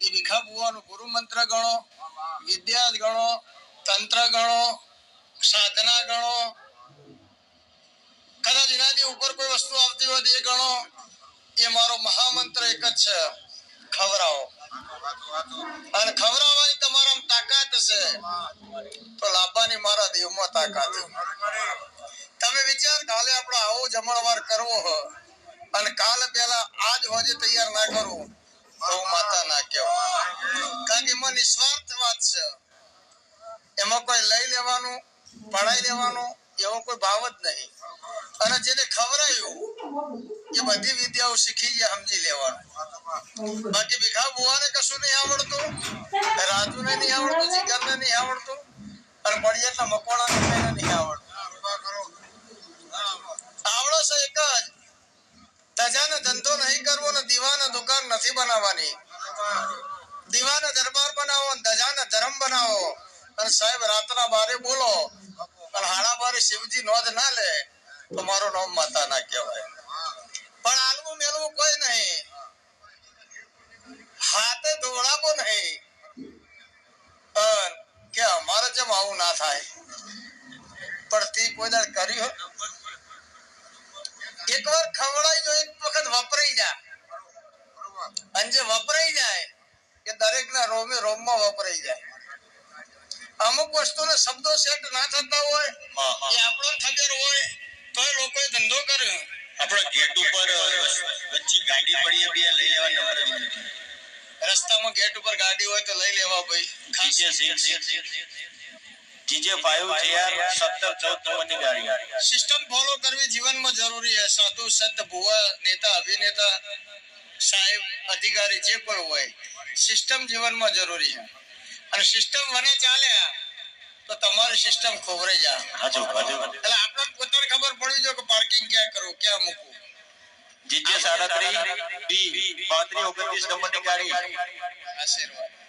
એ ભીખા બુવાનું ગુરુ મંત્ર ગણો વિદ્યા ગણો તંત્ર ગણો સાધના ગણો કદાચ એનાથી ઉપર કોઈ વસ્તુ આવતી હોય એ ગણો. એ મારો મહામંત્ર એક જ છે, ખવરાવો. અને ખવરાવવાની તમારા તાકાત છે તો લાભાની મારા દેવમાં તાકાત તમે વિચાર કાલે આપણે આવો જમણવાર કરવો અને કાલ પહેલા આજ હોજે તૈયાર ના કરવું એમાં નિસ્વાર્થ વાત છે. એમાં કોઈ લઈ લેવાનું, પડાઈ લેવાનું, એવો કોઈ ભાવ જ નહીં. અને જેને ખવરાયું એ બધી વિદ્યાઓ શીખી ગયા, સમજી લેવાનું. બાકી ભીખા બુવાને કશું નહીં આવડતું, રાજુને નહીં આવડતું, જીગરને નહીં આવડતું, અને મકોડાને કોઈને નહીં આવડતું. આવડો છે એક જ. તજાને ધંધો નહીં કરવો ને દીવાના દુકાન નથી બનાવવાની. દીવાના દરબાર બનાવો ધજાને ધર્મ બનાવો. અને સાહેબ, રાતના બારે બોલો. પણ હાડા બારે શિવજી નોંધ ના લે તો મારું નામ માતા ના કહેવાય. પણ આલવું મેળવું કોઈ નહીં. હાથે દોડાવો નહીં. પણ કે અમારે જેમ આવું ના થાય. પણ તે કોઈ દાડ કર્યું? એક વાર ખવડાઈ જો એક વખત વપરાઈ જાય અને જે વપરાઈ જાય એ દરેક ના રોમે રોમમાં વપરાઈ જાય. અમુક વસ્તુને શબ્દો સેટ ના થતા હોય એ આપણો ખબર હોય તો લોકોએ ધંધો કર્યો. આપણા ગેટ ઉપર વચ્ચે ગાડી પડી બે લઈ લેવા નંબર વિનંતી રસ્તામાં ગેટ ઉપર ગાડી હોય તો લઈ લેવા ભાઈ. ખાસી GJ six GJ five JR સત્તર ચૌદ નંબરની ગાડી. સિસ્ટમ ફોલો કરવી જીવનમાં જરૂરી છે. સાધુ સંત ભુવા નેતા અભિનેતા. સાહેબ અધિકારી જે પણ હોય સિસ્ટમ જીવનમાં જરૂરી છે. અને સિસ્ટમ મને ચાલે તો તમારી સિસ્ટમ ખોવરાઈ જાય. એટલે આપણે પોતાને ખબર પડી જો કે પાર્કિંગ ક્યાં કરવું ક્યાં મૂકવું. જીજે સાડત્રીસ બી પાંત્રીસ ઓગણત્રીસ નંબરની ગાડી. આશીર્વાદ.